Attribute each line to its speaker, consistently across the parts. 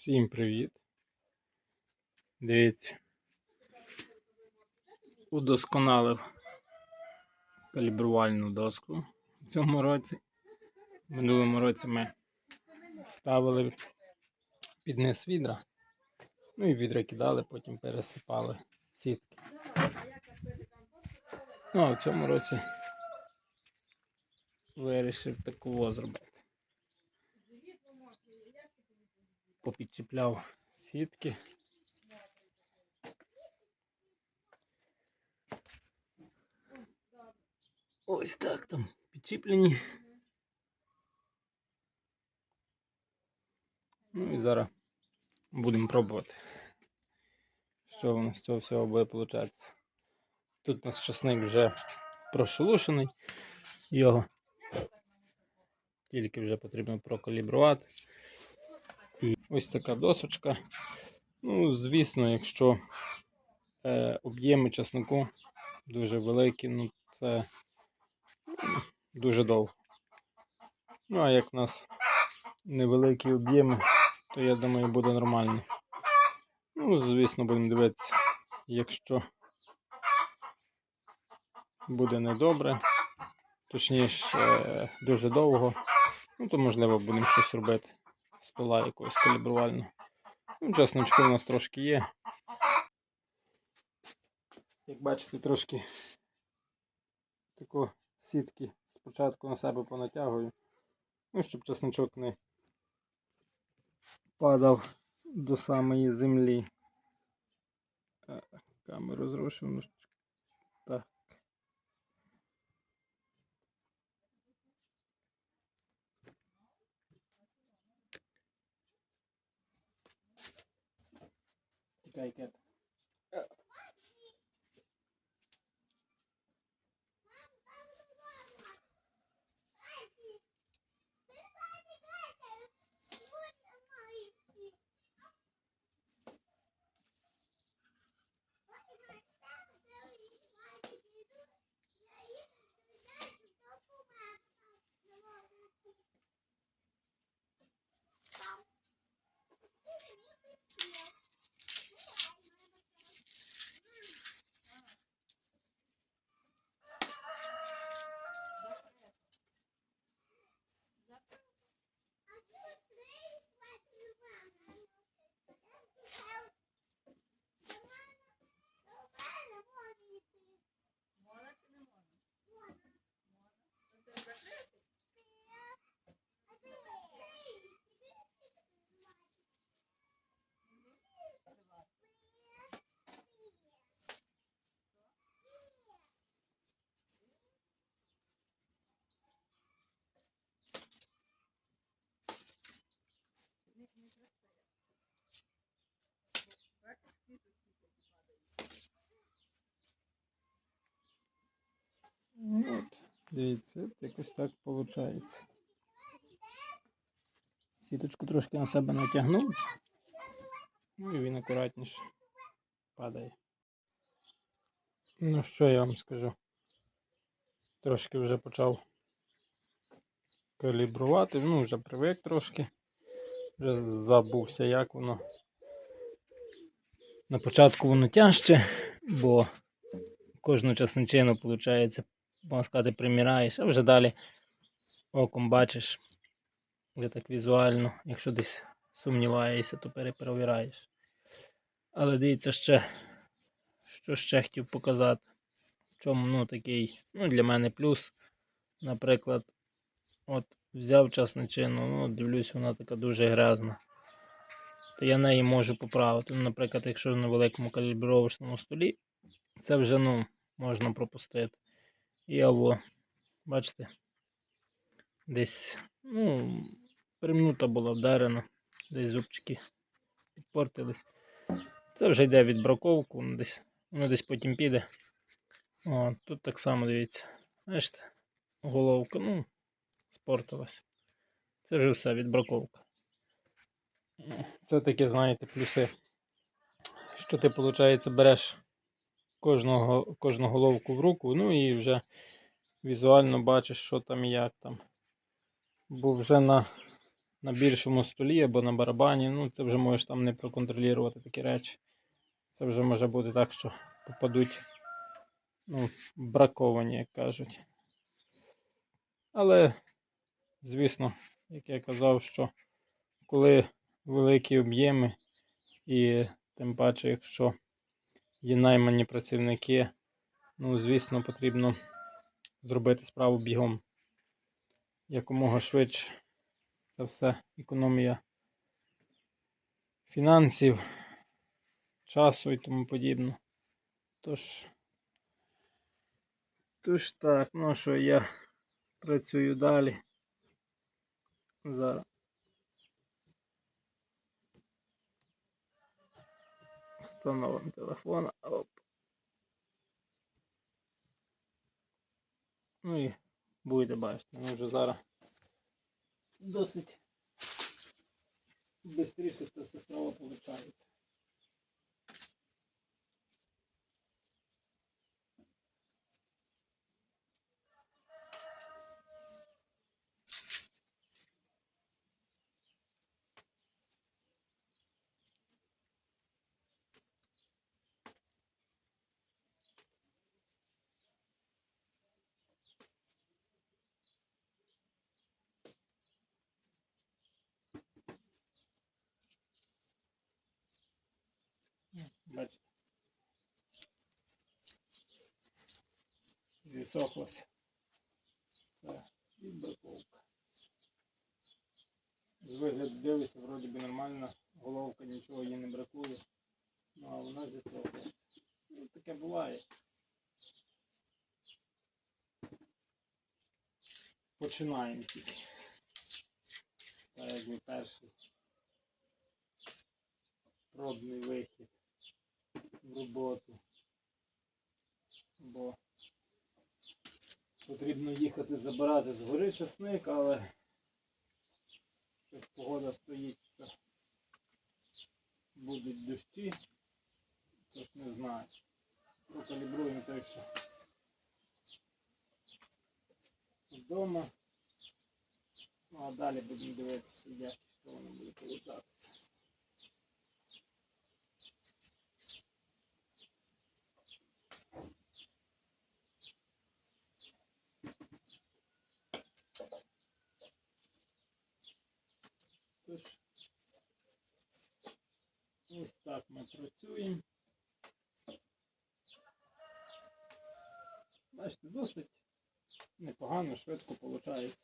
Speaker 1: Всім привіт. Дивіться. Удосконалив калібрувальну доску в цьому році. В минулому році ми ставили під низ відра. Ну і відра кидали, потім пересипали сітки. Ну, а в цьому році вирішив такого зробити. Попідчіпляв сітки. Ось так там підчіплені. Ну і зараз будемо пробувати. Що у нас з цього всього буде виходить. Тут у нас часник вже прошелушений. Його тільки вже потрібно прокалібрувати. Ось така досочка. Ну, звісно, якщо е, об'єми часнику дуже великі, ну це дуже довго. Ну, а як у нас невеликі об'єми, то я думаю, буде нормально. Ну, звісно, будемо дивитися, якщо буде недобре, точніше, е, дуже довго, ну то можливо будемо щось робити. Стола якогось калібрувального. Ну, чесночку у нас трошки є. Як бачите, трошки тако сітки спочатку на себе понатягую. Ну, щоб чесночок не падав до самої землі. Е, Камеру зрушу. ну, Так. Kay
Speaker 2: Kat. Чи не можна? Можна. Ну, ти закритий? Бачиш, квіточки такі падають.
Speaker 1: Ну, От, дивіться, якось так виходить. Сіточку трошки на себе натягнув. Ну і він акуратніше падає. Ну що я вам скажу? Трошки вже почав калібрувати, ну вже привик трошки. Вже забувся, як воно. На початку воно тяжче, бо кожну часничину, виходить, можна сказати, приміраєш, а вже далі оком бачиш, вже так візуально, якщо десь сумніваєшся, то перепровіраєш. Але дивіться ще, що ще хотів показати. В чому ну, такий, ну, для мене плюс. Наприклад, от взяв часничину, ну, дивлюсь, вона така дуже грязна. То я неї можу поправити. Ну, наприклад, якщо на великому калібровочному столі, це вже ну, можна пропустити. І або, бачите, десь ну, примнута була вдарена, десь зубчики підпортились. Це вже йде від браковку, воно десь, воно десь потім піде. О, тут так само дивіться. Бачите, головка, ну, спортилась. Це вже все від браковка. Це такі, знаєте, плюси. Що ти, виходить, береш кожного, кожну головку в руку, ну і вже візуально бачиш, що там і як там. Бо вже на на більшому столі або на барабані. Ну, це вже можеш там не проконтролювати такі речі. Це вже може бути так, що попадуть ну, браковані, як кажуть. Але, звісно, як я казав, що коли великі об'єми, і тим паче, якщо є наймані працівники, ну, звісно, потрібно зробити справу бігом якомога швидше. Це все економія фінансів, часу і тому подібне. Тож, тож так, ну що я працюю далі. Зараз. Встановимо телефон. Оп. Ну і будете бачити, ми вже зараз досить швидше це все справа виходить. Бачите. Зісохлося. Це відбраковка. З вигляду дивишся, вроді би нормальна, головка, нічого їй не бракує. Ну а вона зісохлася. Ну, таке буває. Починаємо тільки. Якби перший пробний вихід в роботу. Бо потрібно їхати забирати з гори часник, але щось погода стоїть, що будуть дощі, тож не знаю. Прокалібруємо той, що вдома. Ну а далі будемо дивитися, як що воно буде получатися. Тож, ось працюємо. Бачите, досить непогано, швидко виходить.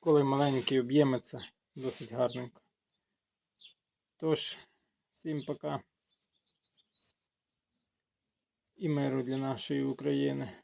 Speaker 1: Коли маленькі об'єми, це досить гарненько. Тож, всім пока. І миру для нашої України.